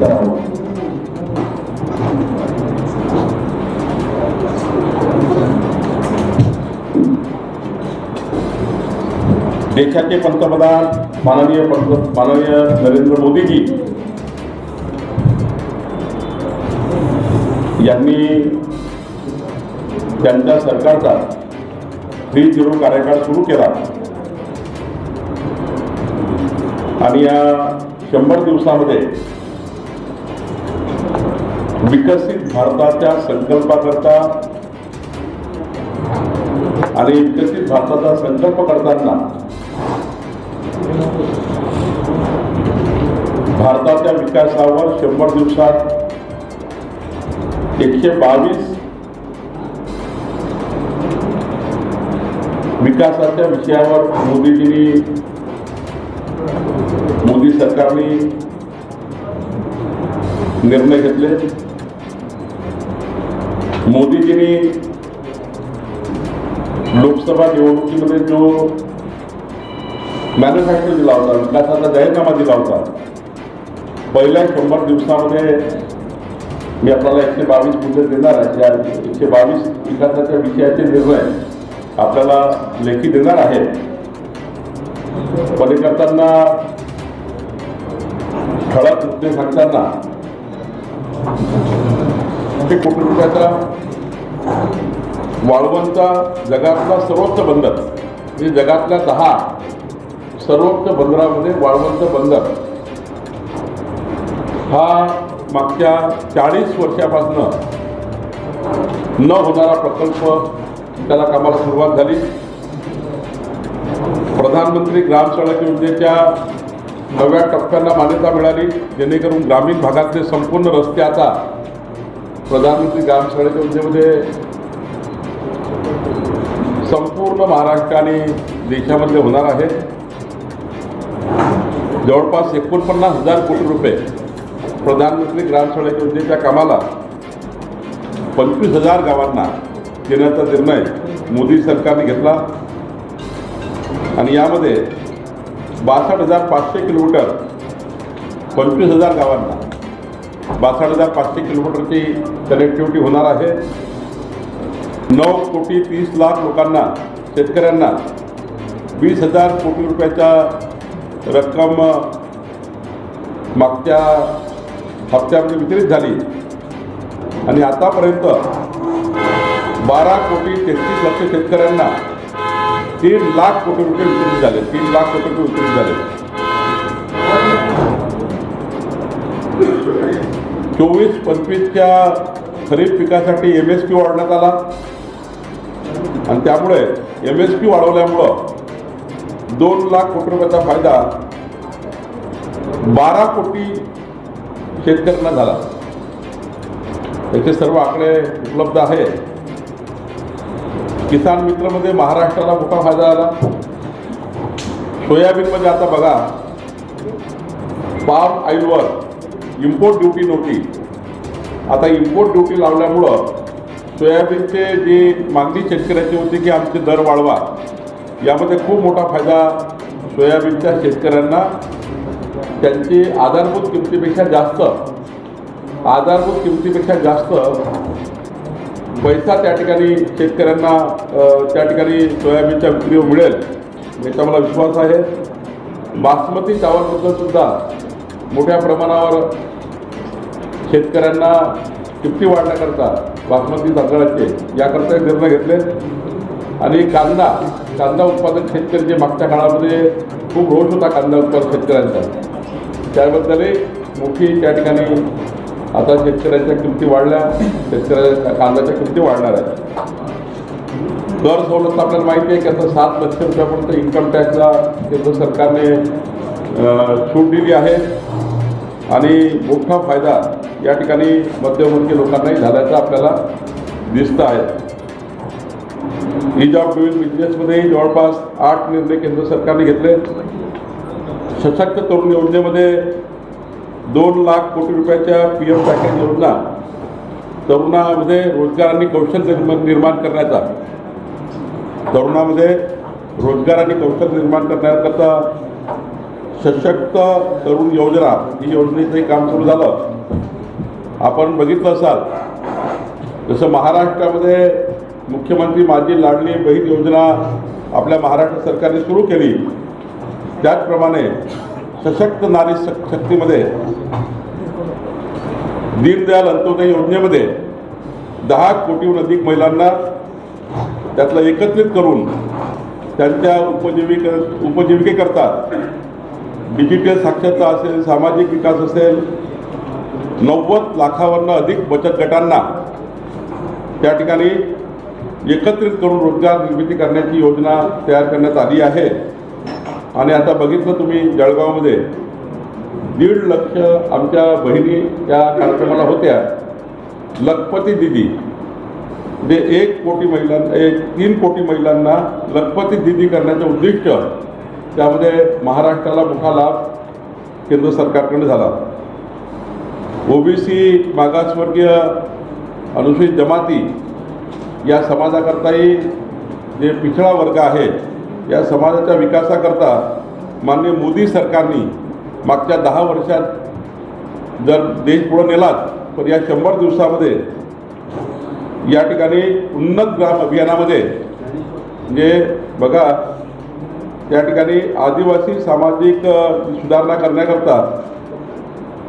करावं देशाचे पंतप्रधान माननीय पंत माननीय नरेंद्र मोदीजी यांनी त्यांच्या सरकारचा थ्री झिरो कार्यकाळ सुरू केला. आणि या शंभर दिवसामध्ये विकसित भारताच्या संकल्पाकरता आणि विकसित भारताचा संकल्प करताना भारताच्या विकासावर शंभर दिवसात एकशे बावीस विकासाच्या विषयावर मोदीजींनी मोदी सरकारने निर्णय घेतले. मोदीजींनी लोकसभा निवडणुकीमध्ये जो मॅन्युफॅक्चर दिला होता विकासाचा जाहीरनामा दिला होता पहिल्या शंभर दिवसामध्ये मी आपल्याला एकशे बावीस मुद्दे देणार आहे. त्या एकशे बावीस विकासाच्या विषयाचे निर्णय आपल्याला लेखी देणार आहे पण करताना ठळक मुद्दे सांगताना ते कोटी रुपयाचा वाळवंचा जगातला सर्वोच्च बंदर. म्हणजे जगातल्या दहा सर्वोच्च बंदरामध्ये वाळवंत बंदर. हा मागच्या चाळीस वर्षापासून न होणारा प्रकल्प त्याला कामाला सुरुवात झाली. प्रधानमंत्री ग्राम सडक योजनेच्या नव्या टप्प्यांना मान्यता मिळाली. जेणेकरून ग्रामीण भागातले संपूर्ण रस्ते आता प्रधानमंत्री ग्राम सडक योजनेमध्ये संपूर्ण महाराष्ट्र आणि देशामध्ये होणार आहे जवळपास एकोणपन्नास हजार कोटी रुपये प्रधानमंत्री ग्राम सडक योजनेच्या कामाला पंचवीस हजार गावांना देण्याचा निर्णय मोदी सरकारने घेतला. आणि यामध्ये बासष्ट हजार पाचशे किलोमीटर पंचवीस हजार गावांना बासष्ट हजार पाचशे किलोमीटरची कनेक्टिव्हिटी होणार आहे. नऊ कोटी तीस लाख लोकांना शेतकऱ्यांना वीस हजार कोटी रुपयाच्या रक्कम मागच्या हप्त्यामध्ये वितरित झाली. आणि आतापर्यंत बारा कोटी तेहतीस लक्ष शेतकऱ्यांना तीन लाख कोटी रुपये वितरित झाले. तीन लाख कोटी रुपये वितरित झाले. चोवीस पंचवीसच्या खरीप पिकासाठी एम एस पी वाढण्यात आला. आणि त्यामुळे एम एस पी वाढवल्यामुळं दोन लाख कोटी रुपयाचा फायदा बारा कोटी शेतकऱ्यांना झाला. याचे सर्व आकडे उपलब्ध आहे. किसान मित्रमध्ये महाराष्ट्राला मोठा फायदा झाला. सोयाबीनमध्ये आता बघा पाम ऑइलवर इम्पोर्ट ड्युटी नव्हती. आता इम्पोर्ट ड्युटी लावल्यामुळं सोयाबीनचे जी मागणी शेतकऱ्याची होती की आमचे दर वाढवा यामध्ये खूप मोठा फायदा सोयाबीनच्या शेतकऱ्यांना. त्यांची आधारभूत किमतीपेक्षा जास्त आधारभूत किमतीपेक्षा जास्त पैसा त्या ठिकाणी शेतकऱ्यांना त्या ठिकाणी सोयाबीनच्या विक्रीवर मिळेल याचा मला विश्वास आहे. बासमती चावलबद्दल सुद्धा मोठ्या प्रमाणावर शेतकऱ्यांना किमती वाढण्याकरता बासमती तांदळाचे याकरता निर्णय घेतले. आणि कांदा कांदा उत्पादक शेतकरी जे मागच्या काळामध्ये खूप रोष होता कांदा उत्पादक शेतकऱ्यांचा. त्याबद्दलही मोठी त्या ठिकाणी आता शेतकऱ्यांच्या किमती वाढल्या शेतकऱ्याच्या कांद्याच्या किमती वाढणार आहेत. दर सवलत आपल्याला माहिती आहे की आता सात लक्ष रुपयापर्यंत इन्कम टॅक्सला केंद्र सरकारने सूट दिली आहे. आणि मोठा फायदा या ठिकाणी मध्यमवर्गीय लोकांनाही झाल्याचं आपल्याला दिसतं आहे. ईज ऑफ डुईंग बिझनेसमध्येही जवळपास आठ निर्णय केंद्र सरकारने घेतले. सशक्त तरुण योजनेमध्ये दोन लाख कोटी रुपयाच्या पी एफ पॅकेज योजना तरुणामध्ये रोजगार आणि कौशल्य निर्माण निर्माण करण्याचा. तरुणामध्ये रोजगार आणि कौशल्य निर्माण करण्याकरता सशक्त तरुण योजना ही योजनेचंही काम सुरू झालं. आपण बघितलं असाल जसं महाराष्ट्रामध्ये मुख्यमंत्री माझी लाडली बहीण योजना आपल्या महाराष्ट्र सरकारने सुरू केली त्याचप्रमाणे सशक्त नारी शक्तीमध्ये दीनदयाल अंत्योदय योजनेमध्ये दहा कोटीहून अधिक महिलांना त्यातलं एकत्रित करून त्यांच्या उपजीविक उपजीविकेकरता डिजिटल साक्षरता असेल सामाजिक विकास असेल नव्वद लाखावरनं अधिक बचत गटांना त्या ठिकाणी एकत्रित करून रोजगार निर्मिती करण्याची योजना तयार करण्यात आली आहे. आणि आता बघितलं तुम्ही जळगावमध्ये दीड लक्ष आमच्या बहिणी त्या कार्यक्रमाला होत्या. लखपती दिदी म्हणजे एक कोटी महिलांना एक तीन कोटी महिलांना लखपती दिदी करण्याचं उद्दिष्ट त्यामध्ये महाराष्ट्राला मोठा लाभ केंद्र सरकारकडे झाला. ओबीसी मागासवर्गीय अनुसूचित जमाती या समाजाकरताही जे पिछळा वर्ग आहे या समाजाच्या विकासाकरता माननीय मोदी सरकारने मागच्या दहा वर्षात जर देश पुढे नेलात तर या शंभर दिवसामध्ये या ठिकाणी उन्नत ग्राम अभियानामध्ये म्हणजे बघा त्या ठिकाणी आदिवासी सामाजिक सुधारणा करण्याकरता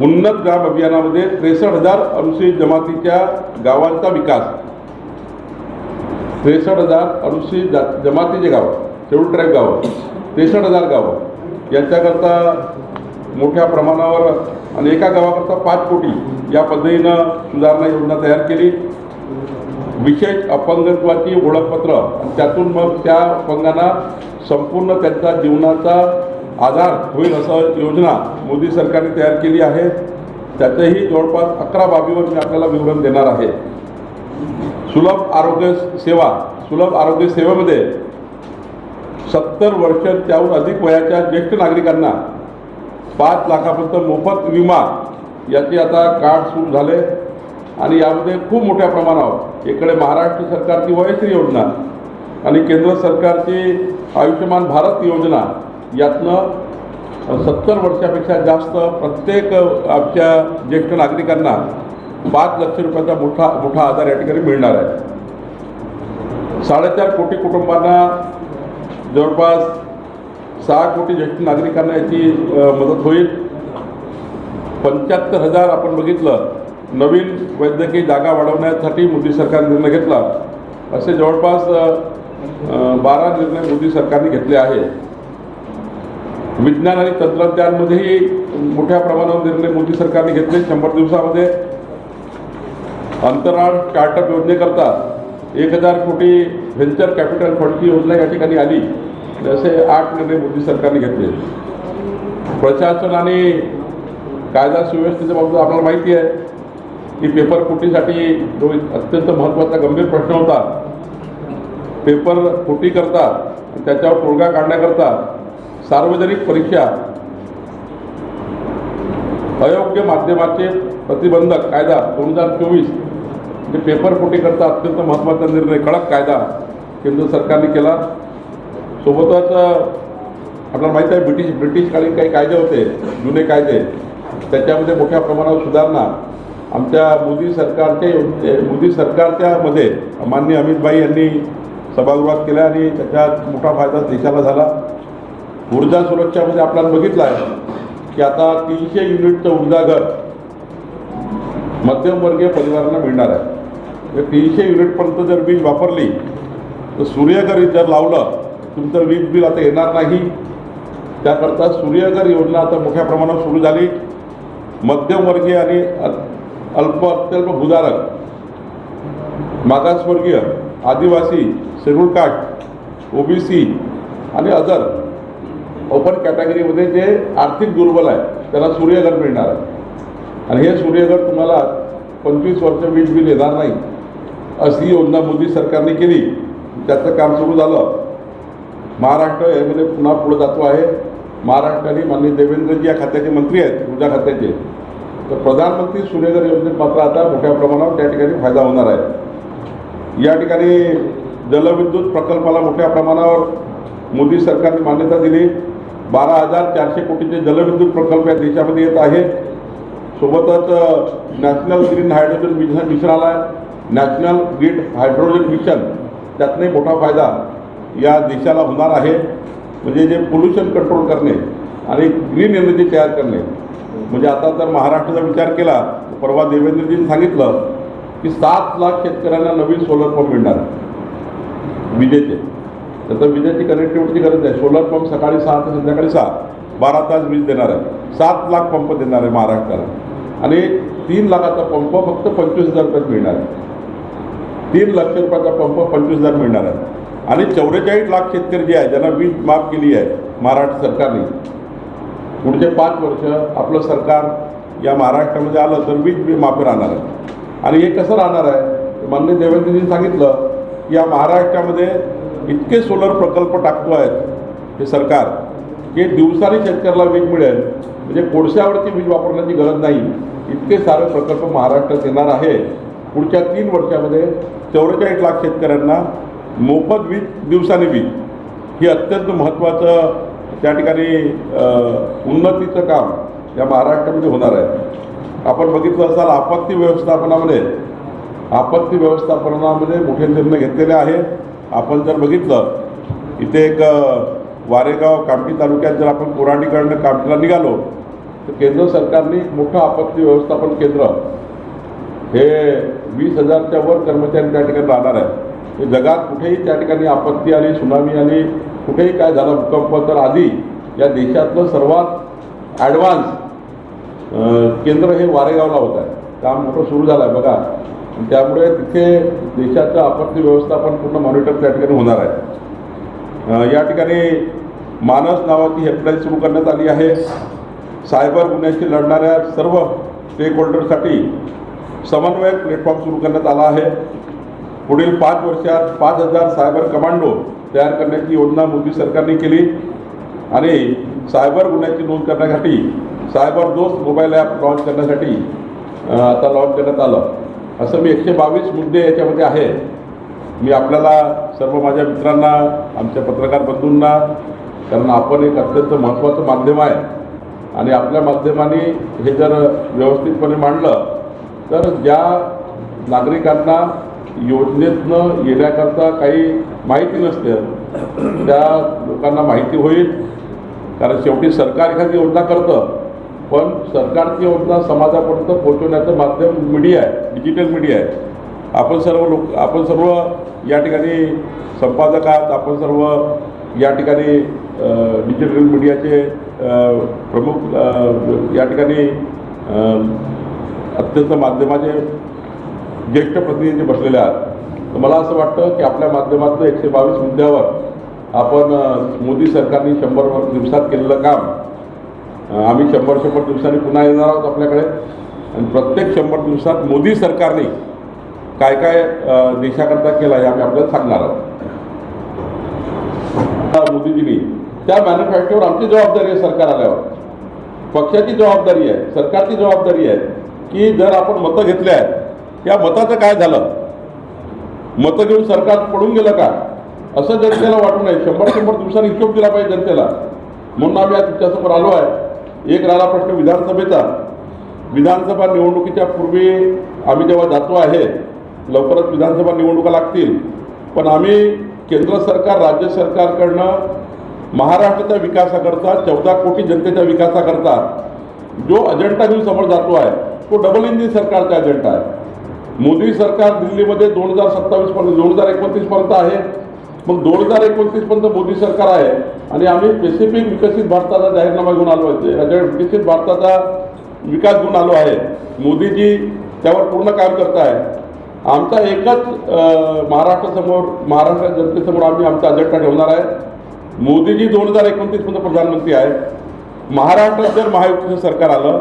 उन्नत ग्राम अभियानामध्ये त्रेसष्ट हजार अनुसूचित जमातीच्या गावांचा विकास. त्रेसष्ट हजार अनुसूचित जा जमातीचे गाव शेवट ट्रॅक गावं त्रेसष्ट हजार गावं. यांच्याकरता मोठ्या प्रमाणावर आणि एका गावाकरता पाच कोटी या पद्धतीनं सुधारणा योजना तयार केली. विशेष अपंगत्वाची ओळखपत्र आणि त्यातून मग त्या अपंगांना संपूर्ण त्यांचा जीवनाचा आधार होईल असं योजना मोदी सरकारने तयार केली आहे. त्याचंही जवळपास अकरा बाबीवर मी आपल्याला विवरण देणार आहे. सुलभ आरोग्य सेवा सुलभ आरोग्य सेवेमध्ये सत्तर वर्ष त्याहून अधिक वयाच्या ज्येष्ठ नागरिकांना पाच लाखापर्यंत मोफत विमा याचे आता कार्ड सुरू झाले. आणि यामध्ये खूप मोठ्या प्रमाणावर इकडे महाराष्ट्र सरकारची वयश्री योजना आणि केंद्र सरकारची आयुष्यमान भारत योजना यातनं सत्तर वर्षापेक्षा जास्त प्रत्येक आमच्या ज्येष्ठ नागरिकांना पाच लक्ष रुपयाचा मोठा मोठा आधार या ठिकाणी मिळणार आहे. साडेचार कोटी कुटुंबांना जवळपास सहा कोटी ज्येष्ठ नागरिकांना याची मदत होईल. पंच्याहत्तर हजार आपण बघितलं नवीन वैद्यकीय जागा वाढवण्यासाठी मोदी सरकारने निर्णय घेतला. असे जवळपास बारा निर्णय मोदी सरकारने घेतले आहे विज्ञान आणि तंत्रज्ञानमध्येही मोठ्या प्रमाणावर निर्णय मोदी सरकारने घेतले. शंभर दिवसामध्ये अंतराळ स्टार्टअप योजनेकरता एक हजार कोटी व्हेंचर कॅपिटल फंडची योजना या ठिकाणी आली. असे आठ निर्णय मोदी सरकारने घेतले. प्रशासन आणि कायदा सुव्यवस्थेच्या बाबतीत आपल्याला माहिती आहे की पेपर फुटीसाठी जो अत्यंत महत्त्वाचा गंभीर प्रश्न होता पेपर फुटी करता त्याच्यावर तोडगा काढण्याकरता सार्वजनिक परीक्षा अयोग्य माध्यमाचे प्रतिबंधक कायदा दोन हजार चोवीस म्हणजे पेपर फुटीकरता अत्यंत महत्त्वाचा निर्णय कडक कायदा केंद्र सरकारने केला. सोबतच आपल्याला माहीत आहे ब्रिटिश ब्रिटिशकालीन काही कायदे होते जुने कायदे. त्याच्यामध्ये मोठ्या प्रमाणावर सुधारणा. आमच्या मोदी सरकारच्या मोदी सरकारच्या मध्ये माननीय अमितभाई यांनी सभागृहात केल्या आणि त्याच्यात मोठा फायदा देशाला झाला. ऊर्जा सुरक्षामध्ये आपल्याला बघितलं आहे की आता तीनशे युनिटचं ऊर्जा घर मध्यमवर्गीय परिवारांना मिळणार आहे. तीनशे युनिटपर्यंत जर वीज वापरली तर सूर्यघर जर लावलं तुमचं वीज बिल आता येणार नाही. त्याकरता सूर्यघर योजना आता मोठ्या प्रमाणात सुरू झाली. मध्यमवर्गीय आणि अल्प अत्यल्प भूधारक मागासवर्गीय आदिवासी शेड्यूल कास्ट ओबीसी आणि अदर ओपन कॅटेगरीमध्ये जे आर्थिक दुर्बल आहे त्याला सूर्यघर मिळणार आहे. आणि हे सूर्यघर तुम्हाला पंचवीस वर्ष वीज बिल येणार नाही अशी योजना मोदी सरकारने केली. त्याचं काम सुरू झालं. महाराष्ट्र यामध्ये म्हणजे पुन्हा पुढे जातो आहे. महाराष्ट्राने माननीय देवेंद्रजी या खात्याचे मंत्री आहेत ऊर्जा खात्याचे. तर प्रधानमंत्री सूर्यघर योजनेत मात्र आता मोठ्या प्रमाणावर त्या ठिकाणी फायदा होणार आहे. या ठिकाणी जलविद्युत प्रकल्पाला मोठ्या प्रमाणावर मोदी सरकारने मान्यता दिली. बारा हजार चारशे कोटीचे जलविद्युत प्रकल्प या देशामध्ये येत आहेत. सोबतच national green hydrogen mission mission आला आहे नॅशनल ग्रीन हायड्रोजन मिशन त्यातने मोठा फायदा या देशाला होणार आहे. म्हणजे जे पोल्युशन कंट्रोल करणे आणि ग्रीन एनर्जी तयार करणे. म्हणजे आता जर महाराष्ट्राचा विचार केला तर परवा देवेंद्रजींनी सांगितलं की सात लाख शेतकऱ्यांना नवीन सोलर पंप मिळणार. आहे विजेचे. तर विजेची कनेक्टिव्हिटीची गरज आहे. सोलर पंप सकाळी सहा ते संध्याकाळी सहा. बारा तास वीज देणार आहे. सात लाख पंप देणार आहे महाराष्ट्राला. आणि तीन लाखाचा पंप फक्त पंचवीस हजार रुपयात मिळणार आहे. तीन लक्ष रुपयाचा पंप पंचवीस हजार मिळणार आहे. आणि चौवेचाळीस लाख शेतकरी जे आहे ज्यांना वीज माफ केली आहे महाराष्ट्र सरकारने. पुढचे पाच वर्ष आपलं सरकार या महाराष्ट्रामध्ये आलं तर वीज बी माफी राहणार आहे. आणि हे कसं राहणार आहे? माननीय देवेंद्रजींनी सांगितलं की या महाराष्ट्रामध्ये इतके सोलर प्रकल्प टाकतो आहेत हे सरकार की दिवसाने शेतकऱ्याला वीज मिळेल. म्हणजे कोळशावरची वीज वापरण्याची गरज नाही. इतके सारे प्रकल्प महाराष्ट्रात येणार आहे. पुढच्या तीन वर्षामध्ये चौवेचाळीस लाख शेतकऱ्यांना मोफत वीज दिवसाने वीज. ही अत्यंत महत्त्वाचं त्या ठिकाणी उन्नतीचं काम या महाराष्ट्रामध्ये होणार आहे. आपण बघितलं असाल आपत्ती व्यवस्थापनामध्ये आपत्ती व्यवस्थापनामध्ये मोठे निर्णय घेतलेले आहे. आपण जर बघितलं इथे एक वारेगाव कामठी तालुक्यात जर आपण कोराडीकडनं कामठीला निघालो तर केंद्र सरकारने मोठं आपत्ती व्यवस्थापन केंद्र हे वीस हजारच्या वर कर्मचारी त्या ठिकाणी राहणार आहे हे जगात कुठेही त्या ठिकाणी आपत्ती आली सुनामी आली कुठेही काय झालं भूकंप तर आधी या देशातलं सर्वात ॲडव्हान्स केंद्र हे वारेगावला होत. आहे काम मोठं सुरू झालं आहे बघा त्यामुळे तिथे देशाचं आपत्ती व्यवस्थापन पूर्ण मॉनिटर त्या ठिकाणी होणार आहे. या ठिकाणी मानस नावाची हेल्पलाईन सुरू करण्यात आली आहे. सायबर गुन्ह्याशी लढणाऱ्या सर्व स्टेक होल्डरसाठी समन्वय प्लॅटफॉर्म सुरू करण्यात आला आहे. पुढील पाच वर्षात पाच हजार सायबर कमांडो तयार करण्याची योजना मोदी सरकारने केली. आणि सायबर गुन्ह्याची नोंद करण्यासाठी सायबर दोस्त मोबाईल ॲप लॉन्च करण्यासाठी आता लॉन्च करण्यात आलं. असं मी एकशे बावीस मुद्दे याच्यामध्ये आहे. मी आपल्याला सर्व माझ्या मित्रांना आमच्या पत्रकार बंधूंना कारण आपण एक अत्यंत महत्त्वाचं माध्यम आहे. आणि आपल्या माध्यमाने हे जर व्यवस्थितपणे मांडलं तर ज्या नागरिकांना योजनेतनं येण्याकरता काही माहिती नसते त्या लोकांना माहिती होईल. कारण शेवटी सरकार एखादी योजना करतं पण सरकारची योजना समाजापर्यंत पोहोचवण्याचं माध्यम मीडिया आहे डिजिटल मीडिया आहे. आपण सर्व लोक आपण सर्व या ठिकाणी संपादक आहात आपण सर्व या ठिकाणी डिजिटल मीडियाचे प्रमुख या ठिकाणी अत्यंत माध्यमाचे ज्येष्ठ प्रतिनिधी बसलेले आहात. तर मला असं वाटतं की आपल्या माध्यमातून एकशे बावीस मुद्द्यावर आपण मोदी सरकारने शंभर दिवसात केलेलं काम आम्ही शंभर शंभर दिवसांनी पुन्हा येणार आहोत आपल्याकडे. आणि प्रत्येक शंभर दिवसात मोदी सरकारने काय काय देशाकरता केला हे आम्ही आपल्याला सांगणार आहोत. आता मोदीजींनी त्या मॅन्युफॅक्चरवर आमची जबाबदारी आहे सरकार आल्यावर. पक्षाची जबाबदारी आहे सरकारची जबाबदारी आहे की जर आपण मतं घेतले आहेत या मताचं काय झालं? मतं घेऊन सरकार पडून गेलं का? असं जनतेला वाटू नये. शंभर शंभर दिवसांनी हिशोब दिला पाहिजे जनतेला. म्हणून आम्ही आज तुमच्यासमोर आलो आहे. एक राहिला प्रश्न विधानसभेचा. विधानसभा निवडणुकीच्या पूर्वी आम्ही जेव्हा जातो आहे लवकरच विधानसभा निवडणुका लागतील. पण आम्ही केंद्र सरकार राज्य सरकारकडनं महाराष्ट्राच्या विकासाकरता चौदा कोटी जनतेच्या विकासाकरता जो अजेंडा घेऊन समोर जातो आहे तो डबल इंजिन सरकारचा अजेंडा आहे. मोदी सरकार दिल्लीमध्ये दोन हजार सत्तावीसपर्यंत दोन हजार एकोणतीसपर्यंत आहे. मग दोन हजार एकोणतीसपर्यंत मोदी सरकार आहे आणि आम्ही स्पेसिफिक विकसित भारताचा जाहीरनामा घेऊन आलो आहे. याच्या विकसित भारताचा विकास घेऊन आलो आहे. मोदीजी त्यावर पूर्ण काम करत आहे. आमचा एकच महाराष्ट्रासमोर महाराष्ट्र जनतेसमोर आम्ही आमचा अजेंडा ठेवणार आहे. मोदीजी दोन हजार एकोणतीसमध्ये प्रधानमंत्री आहे महाराष्ट्रात जर महायुतीचं सरकार आलं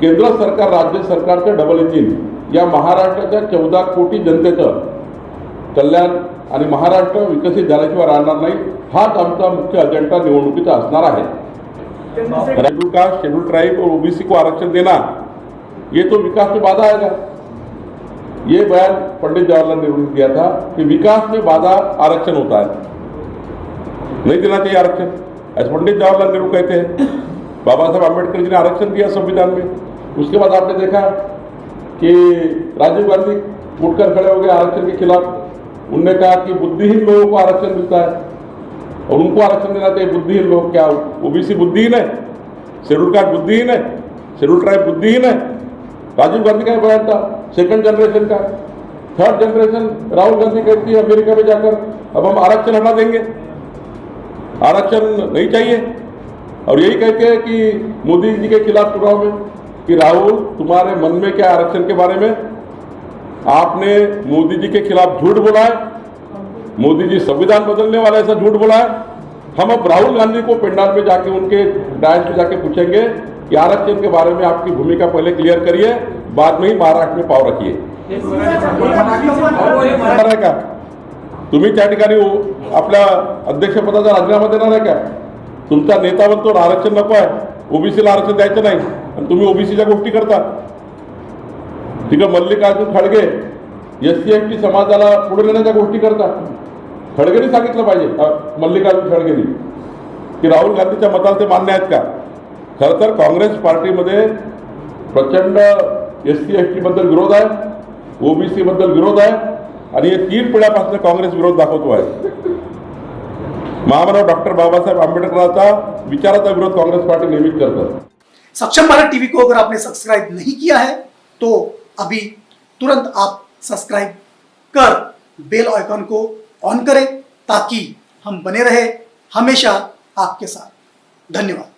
केंद्र सरकार राज्य सरकारचं डबल इंजिन या महाराष्ट्राच्या चौदा कोटी जनतेचं कल्याण आणि महाराष्ट्र विकसित झाल्याशिवाय राहणार नाही. हाच आमचा मुख्य अजेंडा निवडणुकीचा असणार आहे. शेड्यूल कास्ट शेड्यूल ट्राईब और ओबीसी को आरक्षण देना ये तो विकास में बाधा आएगा ये बयान पंडित जवाहरलाल नेहरू ने दिया था कि विकास में बाधा आरक्षण होता है नहीं देना चाहिए आरक्षण. ऐसे पंडित जवाहरलाल नेहरू कहते हैं बाबा साहब आम्बेडकर जी ने आरक्षण दिया संविधान में. उसके बाद आपने देखा कि राजीव गांधी उठकर खड़े हो गए आरक्षण के खिलाफ. उनने कहा कि बुद्धिहीन लोगों को आरक्षण मिलता है। और उनको आरक्षण देना चाहिए बुद्धिहीन लोग क्या, ओबीसी बुद्धिहीन है? शेड्यूल कास्ट बुद्धिहीन है? शेड्यूल ट्राइब बुद्धिहीन है? राजीव गांधी का बयान था सेकंड जनरेशन का। थर्ड जनरेशन राहुल गांधी कहती है अमेरिका में जाकर, अब हम आरक्षण हटा देंगे। आरक्षण नहीं चाहिए। और यही कहते हैं कि मोदी जी के खिलाफ चुनाव में, कि राहुल, तुम्हारे मन में क्या आरक्षण के बारे में आपने मोदी जी के खिलाफ झूठ बोला है। मोदी जी संविधान बदलने वाला ऐसा झूठ बोला है। हम अब राहुल गांधी को पंडाल में जाके उनके डायस पे जाके पूछेंगे कि आरक्षण के बारे में आपकी भूमिका पहले क्लियर करिए, बाद में ही महाराष्ट्र में पाव रखिए। का तुम्ही त्या ठिकाणी आपल्या अध्यक्षपदाचा राजीनामा देणार आहे का तुमचा नेता म्हणतो आरक्षण नको आहे. ओबीसीला आरक्षण द्यायचं नाही. आणि तुम्ही ओबीसीच्या गोष्टी करता. ठीक मल्लिकार्जुन खडगे एस सी एस टी समाजाला पुढे नेण्याच्या गोष्टी करतात खडगेने सांगितलं पाहिजे मल्लिकार्जुन खडगेनी की राहुल गांधीच्या मताला ते मान्य आहेत का खरं तर काँग्रेस पार्टीमध्ये प्रचंड एस सी एस टीबद्दल विरोध आहे ओबीसीबद्दल विरोध आहे आणि हे तीन पिढ्यापासून काँग्रेस विरोध दाखवतो आहे महामानव डॉक्टर बाबासाहेब आंबेडकरांचा विचाराचा विरोध काँग्रेस पार्टी नेहमीच करतात सक्षम भारत टीवी को अगर आपने सब्सक्राइब नहीं किया है तो अभी तुरंत आप सब्सक्राइब कर बेल आइकन को ऑन करें ताकि हम बने रहे हमेशा आपके साथ। धन्यवाद।